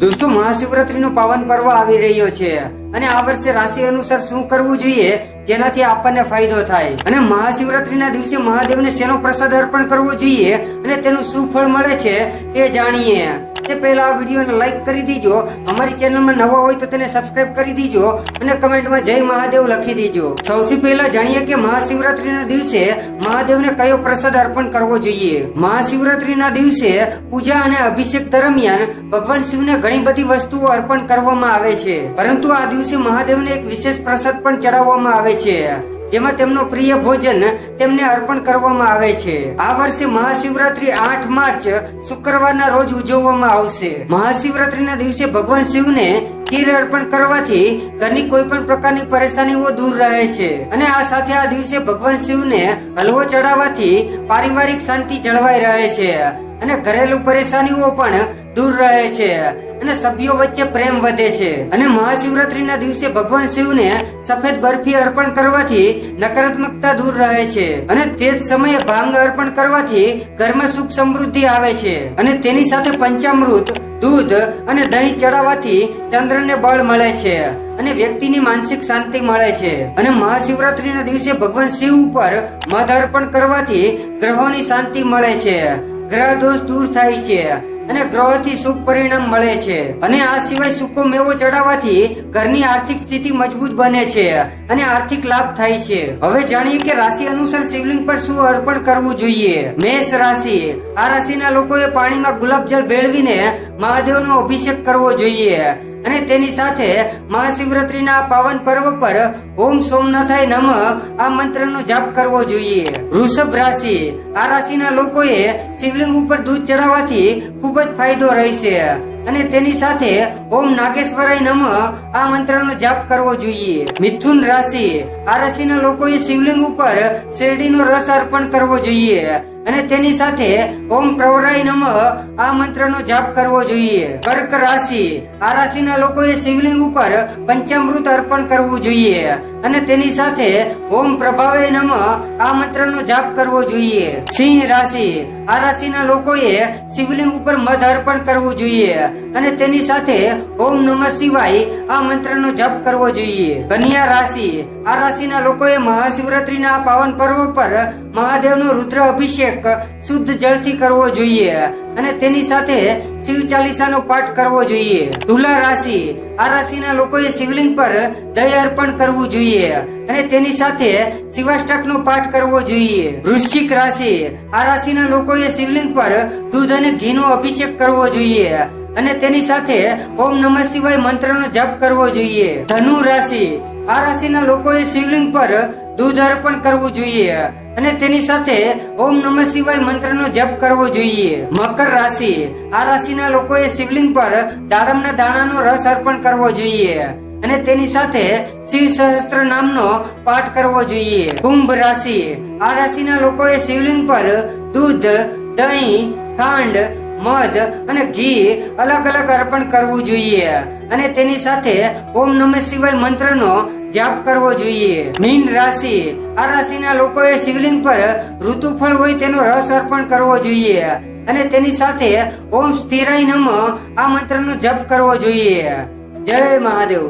દોસ્તો, મહાશિવરાત્રીનો પાવન પર્વ આવી રહ્યો છે અને આ વર્ષે રાશિ અનુસાર શું કરવું જોઈએ જેનાથી આપણને ફાયદો થાય? અને મહાશિવરાત્રીના દિવસે મહાદેવને શેનો પ્રસાદ અર્પણ કરવો જોઈએ અને તેનું શું ફળ મળે છે તે જાણીએ. તે પહેલા આ વિડીયોને લાઈક કરી દીજો. અમારી ચેનલમાં નવા હોય તો તેને સબસ્ક્રાઇબ કરી દીજો અને કમેન્ટમાં જય મહાદેવ લખી દીજો. સૌથી પહેલા જાણીએ કે મહાશિવરાત્રીના દિવસે મહાદેવને કયો પ્રસાદ અર્પણ કરવો જોઈએ? મહાશિવરાત્રીના દિવસે પૂજા અને અભિષેક દરમિયાન ભગવાન શિવને ઘણી બધી વસ્તુઓ અર્પણ કરવામાં આવે છે. પરંતુ આ દિવસે મહાદેવને એક વિશેષ પ્રસાદ પણ ચડાવવામાં આવે છે. જેમાં તેમનો પ્રિય ભોજન તેમને અર્પણ કરવામાં આવે છે. આ વર્ષે મહાશિવરાત્રી આઠ માર્ચ શુક્રવારના રોજ ઉજવવામાં આવશે. મહાશિવરાત્રીના દિવસે ભગવાન શિવને ખીર અર્પણ કરવાથી ઘરની કોઈ પણ પ્રકારની પરેશાનીઓ દૂર રહે છે. અને આ સાથે આ દિવસે ભગવાન શિવને હલવો ચડાવવાથી પારિવારિક શાંતિ જળવાઈ રહે છે. અને ઘરેલું પરેશાનીઓ પણ દૂર રહે છે. અને સભ્યો વચ્ચે પ્રેમ વધે છે. અને મહાશિવરાત્રીના દિવસે ભગવાન શિવને સફેદ બરફી અર્પણ કરવાથી નકારાત્મકતા દૂર રહે છે. અને તે જ સમયે ભાંગ અર્પણ કરવાથી ઘરમાં સુખ સમૃદ્ધિ આવે છે. અને તેની સાથે પંચામૃત, દૂધ અને દહીં ચડાવવાથી ચંદ્રને બળ મળે છે. અને વ્યક્તિની માનસિક શાંતિ મળે છે. અને મહાશિવરાત્રીના દિવસે ભગવાન શિવ ઉપર મધ અર્પણ કરવાથી ગ્રહોની શાંતિ મળે છે. ગ્રહ દોષ દૂર થાય છે અને ગ્રહોથી શુભ પરિણામ મળે છે. અને આ સિવાય સૂકો મેવો ચડાવવાથી ઘરની આર્થિક સ્થિતિ મજબૂત બને છે અને આર્થિક લાભ થાય છે. હવે જાણીએ કે રાશિ અનુસાર શિવલિંગ પર શું અર્પણ કરવું જોઈએ? મેષ રાશિ. આ રાશિના લોકોએ પાણીમાં ગુલાબજળ ભેળવીને મહાદેવનો અભિષેક કરવો જોઈએ. અને તેની સાથે મહાશિવરાત્રીના પાવન પર્વ પર ઓમ સોમનાથાય નમ આ મંત્રનો જાપ કરવો જોઈએ. વૃષભ રાશિ, આ રાશિના લોકોએ શિવલિંગ ઉપર દૂધ ચડાવવાથી ખૂબ જ ફાયદો રહેશે. અને તેની સાથે ઓમ નાગેશ્વરાય નમ આ મંત્રનો જાપ કરવો જોઈએ. મિથુન રાશિ, આ રાશિના લોકોએ શિવલિંગ ઉપર શેરડીનો રસ અર્પણ કરવો જોઈએ. અને તેની સાથે ઓમ પ્રવરાય નમ આ મંત્રનો જાપ કરવો જોઈએ. કર્ક રાશિ, આ રાશિના લોકોએ શિવલિંગ ઉપર પંચામૃત અર્પણ કરવું જોઈએ. અને તેની સાથે ઓમ પ્રભાવે નમ આ મંત્રનો જાપ કરવો જોઈએ. સિંહ રાશિ. આ રાશિના લોકોએ શિવલિંગ ઉપર મધ અર્પણ કરવું જોઈએ અને તેની સાથે ઓમ નમઃ શિવાય આ મંત્રનો જપ કરવો જોઈએ. કન્યા રાશિ. આ રાશિના લોકોએ મહાશિવરાત્રીના પાવન પર્વ પર મહાદેવનો રુદ્ર અભિષેક શુદ્ધ જળથી કરવો જોઈએ. અને તેની સાથે શિવ ચાલીસાનો પાઠ કરવો જોઈએ. તુલા રાશિ, આ રાશિના લોકોએ શિવલિંગ પર દય અર્પણ કરવું જોઈએ અને તેની સાથે શિવાષ્ટકનો પાઠ કરવો જોઈએ. વૃશ્ચિક રાશિ, આ રાશિના લોકોએ શિવલિંગ પર દૂધ અને ઘીનો અભિષેક કરવો જોઈએ અને તેની સાથે ઓમ નમઃ શિવાય મંત્રનો જપ કરવો જોઈએ. ધનુ રાશિ, આ રાશિના લોકોએ શિવલિંગ પર દૂધ અર્પણ કરવું જોઈએ અને તેની સાથે ઓમ નમઃ શિવાય મંત્રનો જપ કરવો જોઈએ. મકર રાશિ. આ રાશિના લોકોએ શિવલિંગ પર દાડમના દાણાનો રસ અર્પણ કરવો જોઈએ. અને તેની સાથે શિવ સહસ્ત્ર નામનો પાઠ કરવો જોઈએ. કુંભ રાશિ. આ રાશિના લોકોએ શિવલિંગ પર દૂધ, દહીં, ખાંડ મધ અને ઘી અલગ અલગ અર્પણ કરવું જોઈએ. અને તેની સાથે ઓમ નમઃ શિવાય મંત્રનો જાપ કરવો જોઈએ. મીન રાશિ, આ રાશિના લોકોએ શિવલિંગ પર ઋતુફળ હોય તેનો રસ અર્પણ કરવો જોઈએ. અને તેની સાથે ઓમ સ્થિરાય નમ, આ મંત્રનો જપ કરવો જોઈએ. જય મહાદેવ.